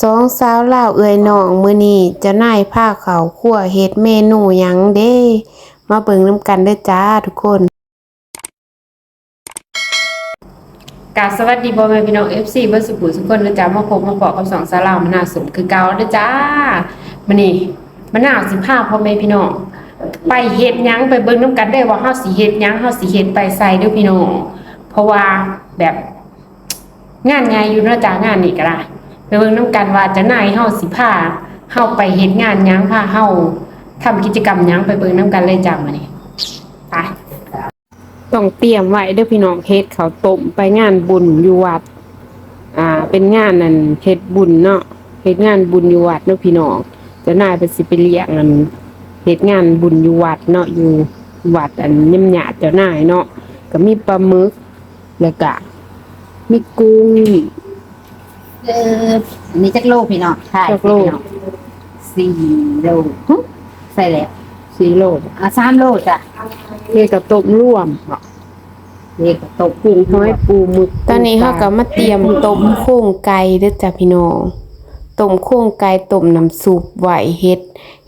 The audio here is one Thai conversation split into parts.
สองสาวเล่าเอ่ยน้องมือนี้จะนายผ้าเขาวคั่วเฮ็ดเมนูหยังเด้ มาเบิ่งน้ำกันเด้อจ้าทุกคนกาสวัสดีพ่อแม่พี่น้อง FC เบิร์สุขุทุกคนนะจ๊ะมาพบมาบอกกับสองสาวเล่ามะนาวสมคือเก่าเด้อจ้ามือนี้มะนาวสิพาพ่อแม่พี่น้องไปเฮ็ดหยังไปเบิ่งนํกันได้ว่าเฮาสิเฮ็ดหยังเฮาสิเฮ็ดไปใส่เด้อพี่น้องเพราะว่าแบบงานไงอยู่นะจ้างานนี่ก็ได้ ไปเบิ่งนํกันว่าจะนายเฮาสิพาเฮาไปเฮ็ดงานหยังพาเฮาทำกิจกรรมหยังไปเบิ่งนํกันเลยจ้ามื้อนี้ไปต้องเตรียมไว้เด้อพี่น้องเฮ็ดเขาต้มไปงานบุญอยู่วัด อ่า เป็นงานนั่นเฮ็ดบุญเนาะเฮ็ดงานบุญอยู่วัดเนาะพี่น้องจะนายไปสิไปเลี้ยงนั่นเฮ็ดงานบุญอยู่วัดเนาะอยู่วัดอันยิมหยาดเจ้านายเนาะก็มีปลาหมึกแล้วก็มีกุ้ง เอออันนี้จักโลพี่น้องใช่จักโล พี่น้องสี่โลหึใส่แล้วสีโลอะสามโลจ้ะเรียกกับต้มร่วมเด็กก็ตกกุ้งห้อยปูหมึกตอนนี้เขาก็มาเตรียมต้มโค้งไก่เด้อจ้ะพี่น้องต้มโค้งไก่ต้มน้ำซุปไว้เฮ็ด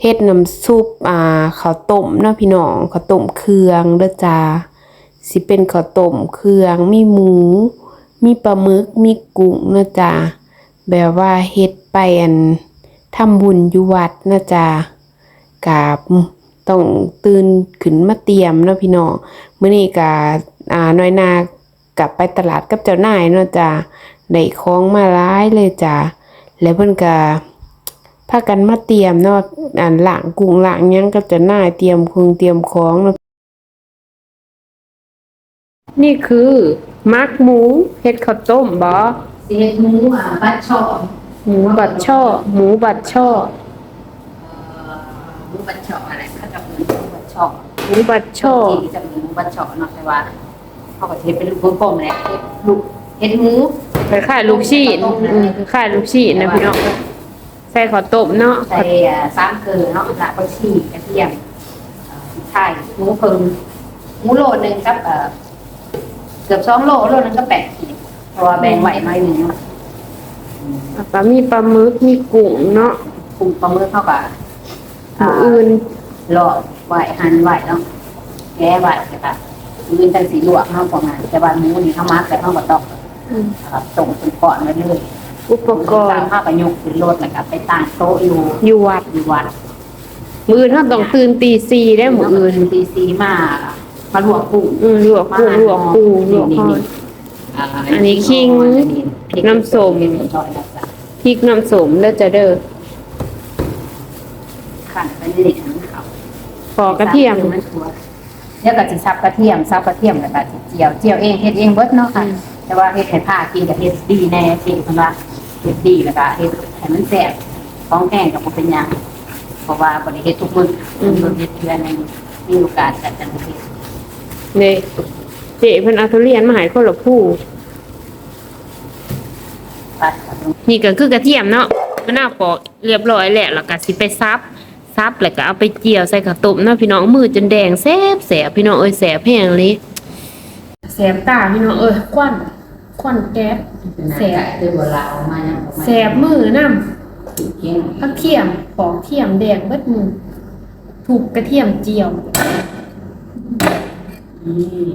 เฮ็ดน้ำซุปอ่าข้าวต้มเนาะพี่น้องข้าวต้มเครื่องเด้อจ้าสิเป็นข้าวต้มเครื่องมีหมู มีปลาหมึกมีกุ้งเนาะจ้า แบบว่าเฮ็ดไปอันทำบุญอยู่วัดนะจ้ากาบต้องตื่นขึ้นมาเตรียมเนาะพี่น้องมื้อนี้ก็อ่าน้อยนากลับไปตลาดกับเจ้านายเนาะจ้ะได้ของมาหลายเลยจ้ะแล้วเพิ่นก็พากันมาเตรียมเนาะอันล้างกุ้งล้างหยังกับเจ้านายเตรียมคุงเตรียมของเนาะนี่คือมักหมูเฮ็ดข้าวต้มบ่ เฮ็ดหมูอะบัดช่อหมูบัดช่อ หมูบัดช่อเอ่อหมูบัดช่ออะไรเขาจะเป็นหมูบัดช่อหมูบัดช่อที่จะเป็นหมูบัดช่อเนาะแต่ว่าเขาก็เฮ็ดเป็นลูกกลมๆแหละเฮ็ดลูกเฮ็ดหมูคล้ายลูกชิ้นอืมคล้ายๆลูกชิ้นนะพี่น้องใส่ข้าวต้มเนาะใส่อ่าสามเกลือเนาะละผักชีกระเทียมเอ่อพริกไทยหมูเพิ่มหมูโลนึงกับเอ่อเกือบสองโลโลนึงก็แปดขี เพราะว่าแบ่งไว้หน่อยหนึงเนาะแล้วก็มีปลาหมึกมีกุ้งเนาะปรุงปลาหมึกเข้ากับหมูอื่นหลอดไหวหั่นไหวเนาะแก้ไหวแต่แบบอื่นจังสีลวกเข้าประมาณแต่ว่าหมูนี่เข้ามาแต่เข้ากับตอกครับส่งเป็นก่อนมาเลยอุปกรตามณ์ข้าวประยุกต์ขึ้นรถแล้วก็ไปตั้งโต๊ะอยู่อยู่วัดอยู่วัดมืออื่นเขาต้องตื่นตีสี่ได้มืออื่นตีสีมามาลวกกุ้งอืมลวกกุ้งลวกปูลวกห อยาอันนี้ขิงพริกน้ำส้มพริกน้ำส้มนะจ๊ะพริกน้ำสมแล้วจะเด้อขั่นไปเรื่อยๆทั้งเขาปอกกระเทียมเดี๋ยวก็สิซับกระเทียมซับกระเทียมแล้วก็สิเจียวเจียวเองเฮ็ดเองเบิดเนาะค่ะ แต่ว่าเฮ็ดให้ผ้ากินกับเฮ็ดดีแน่สิเพิ่นว่าเฮ็ดดีแล้วก็เฮ็ดให้มันแซ่บของแห้งก็บ่เป็นหยังเพราะว่าบ่ได้เฮ็ดทุกมื้ออมเพิ่นเฮ็ดเทื่อหนึงมีโอกาสก็จะเฮ็ดเนี่ย เจ๊เพิ่นเอาทุเรียนมาให้คนละผู้ปัดกันี่ก็คือกระเทียมเนาะมะนาวปอกเรียบร้อยแหล้วแล้วก็สิไปซับซับแล้วก็เอาไปเจียวใส่ข้าวต้มเนาะพี่น้องมือจนแดงแซ่บแสบพี่น้องเอ้ยแสบแห้งเลยแสบตาพี่น้องเอ้ยควันควันแก๊สแซ่บคือบัวลาวมายังออกมาแสบมือน้เคียงำผักเทียมปอกเทียมแดงเบิดมือถูกกระเทียมเจียว นี่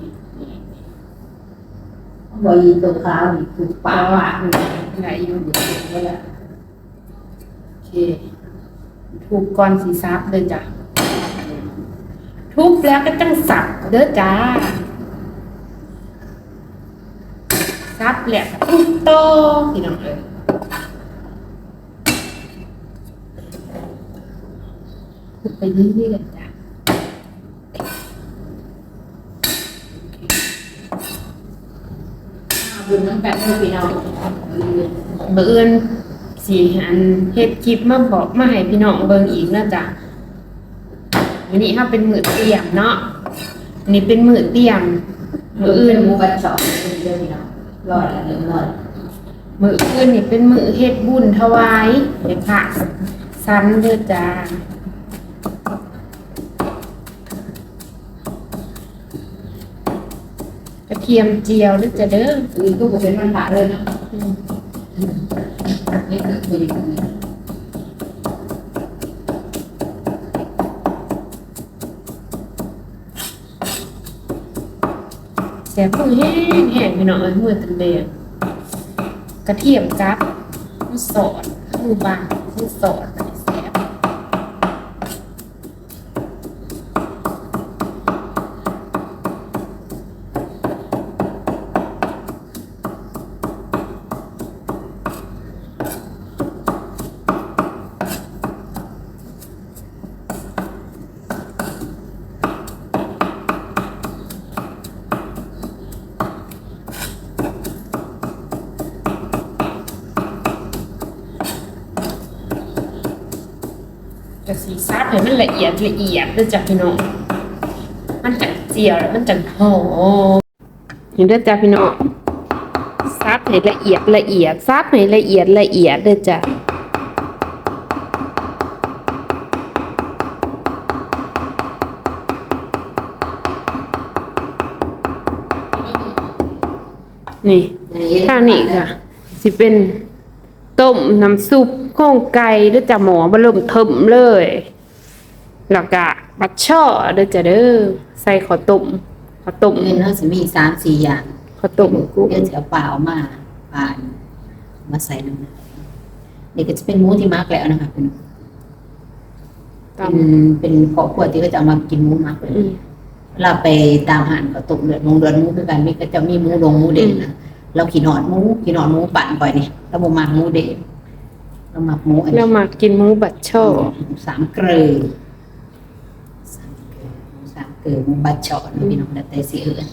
บ่ยีตัวขาวนี่คือปาวานไหนอยู่เดี๋ยวเดี๋ยวแล้วโอเค ถูกก่อนสีซับเลยจ้ะทุบแล้วก็จังสับเด้อจ้าซับแหลกตุ๊บโตพี่น้องเอ้ยทุบไปเรื่อยๆจ้ะ บุญน้ำกันเพื่อพี่น้องเบื่อนสีอันเฮ็ดคลิปมาบอกมาให้พี่น้องเบิ่งอีกนะจ๊ะวันนี้ถ้าเป็นมือเตียมเนาะอันนี้เป็นมือเตียมมืออื่นมูกระชอกเพื่อพี่น้องรอดแล้วเริ่มรอดมืออื่นนี่เป็นมือเฮ็ดบุญถวายเดี๋ยวค่ะสันเด้อจ้า ระเทียมเจียวหรือจะเด้อนี่ก็เป็นมันผ่าเลยเนาะเฮ็ดคือคือแซ่บมือแห้งแห้งพี่น้อยมือตันเดงกระเทียมกับมือสอดมือบางมือสอดอันนี้แซ่บะสีซับให้มันละเอียดละเอียดเด้วยจ้ะพี่น้อง มันจังเจียวแล้วมันจังหอมเห็นเด้อจ้ะพี่น้องซับให้ละเอียดละเอียดซับให้ละเอียดละเอียดเด้อจ้ะนี่ทางนี้ค่ะสิเป็น ต้มน้ำซุปข้องไก่หรือจะหมอบะเริ่มเทิมเลย แล้วก็บัดช่อเด้อจ้ะเด้อใส่ข้าวต้มข้าวต้มเงินเนาะสิมีสามสี่อย่างข้าวต้มกุ้งเดี๋ยวจะเอาเปล่ามาปานมาใส่น้ำมันนี่ก็จะเป็นหมูที่มักแล้วนะคะเป็นตำเป็นเป็นครอบครัวที่ก็จะเอามากินหมูมักเลยอืมเราไปตามหันก็ตกเลือดลงเลือดหมูคือกันมีก็จะมีหมูลงหมูเด่นนะเราขี่หนอดหมูขี่หนอดหมูปั่นก่อยนี่ เราบ่มักหมูเด่นเรามักหมูอันเรานี้มากินหมูบัดช่อสามเกลือสามเกลือสามเกลือหมูบัดเฉาะนะพี่น้องแต่แต่สิเอิ้น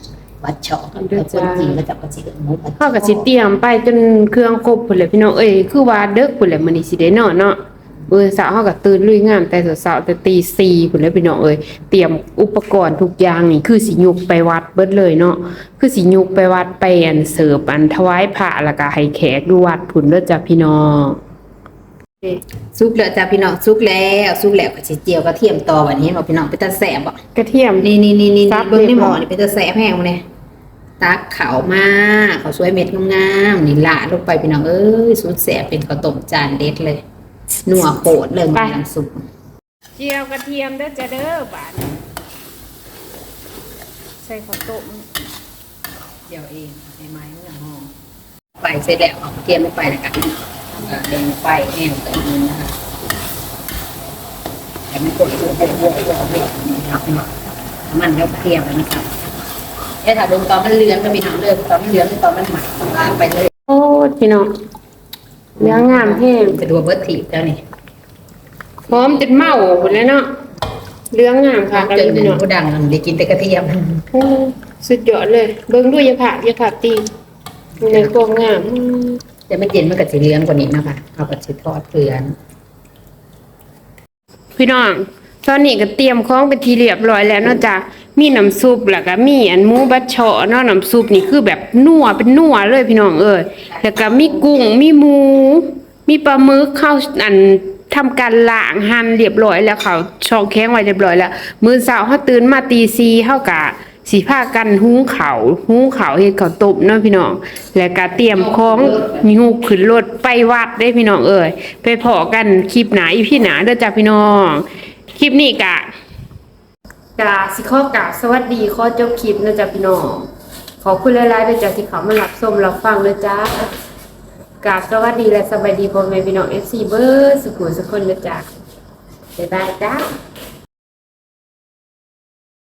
บัดเฉาะแต่คนจีนก็จะก็สิเอิ้นหมูบัดข้าวกับสิเตรียมไปจนเครื่องครบพุ่นแหละพี่น้องเอ้ยคือว่าเด็กพุ่นแหละมื้อนี้สิได้นอนเนาะ เออสาวเฮาก็ตื่นลุยงานแต่สาวๆแต่ตี4พุ่นแหล้วพี่น้องเอ้ยเตรียมอุปกรณ์ทุกอย่างนี่คือสิยุกไปวัดเบิดเลยเนาะคือสิยุกไปวัดไปอันเสิร์ฟอันถวายพระแล้วก็ให้แขกดูวัดพุ่นเด้อจ้ะพี่น้องซุปแล้วจ้าพี่น้องซุปแล้วซุปแล้วก็สิเจียวกระเทียมต่อวันนี้บอกพี่น้องเป็นตาแสบบ่กระเทียมนี่นี่นี่นี่ซับเบิ้งในหม้อเรียบร้อยนี่เป็นตาแสบแห้งมาเลยตักขาวมาขาวสวยเม็ดงามๆนี่ละลงไปพี่น้องเอ้ยสุดแสบเป็นข้าวต้มจานเด็ดเลย นัวโคตรเลยมันน้ำซุปเจียวกระเทียมเด้อจ้ะเด้อบาดนี้ใส่ข้าวต้มเจียวเองใช้ไม้เมื่อหอมไปเสร็จแล้วเอากระเทียมลงไปแล้วกันเดงไฟแห้งกันนี้นะคะแต่มันกดตัวบวกบวกบวกบวกนะครับพี่น้องมันแล้วกระเทียมแล้วนะครับเอ๊ะถ้าเบิ่งตอนมันเหลืองก็มีทางเลือกตอนมันเหลืองตอนมันหมักล้างไปเลยโอ้พี่น้อง เลี้ยงงามแห้งจะดูว่าเบิร์ตถีบแล้วนี่พร้อมจนเมาหมดแล้วเนาะเลี้ยงงามค่ะกันจเลนยพี่น้องผู้ดังได้กินแต่กระเทียมโอ้สุดยอดเลย เบิ่งด้วยอยาขาดอยาขาดตีอยู่ในกองงามอืมแต่มันเย็นมันก็จะเหลืองกว่านี้นะคะเอาก็จะทอดเกลือพี่น้องตอนนี้ก็เตรียมของเป็นทีเรียบร้อยแล้วเนาะจ้ะ มีน้ำซุปแล้วก็มีอันหมูบัดเฉาะเนาะน้ำซุปนี่คือแบบนัวเป็นนัวเลยพี่น้องเอ้ยแล้วก็มีกุ้งมีหมู มีปลาหมึกข้าวอันทำการล้างหั่นเรียบร้อยแล้วเขาช่องแข็งไว้เรียบร้อยแล้ว มื้อเช้าเฮาตื่นมาตี4เฮากะสิพากันหุงข้าหุงข้าเฮ็ดข้าวต้มเนาะพี่น้อง แล้วก็เตรียมของยูขึ้นรถไปวัดได้พี่น้องเอ้ยไปพอกันคลิปหนาอีพี่หนาเด้อจ้าพี่น้อง คลิปนี้กะ กาสิข้อกาสวัสดีข้อจบคลิปนะจ๊ะพี่น้องขอคุณหลายๆด้วยจ้ะที่เขามารับชมรับฟังนะจ๊ะกาบสวัสดีและสบายดีพ่อแม่พี่น้องเอสซีเบอร์สุขุมสุขคนนะจ๊ะบ๊ายบายจ้า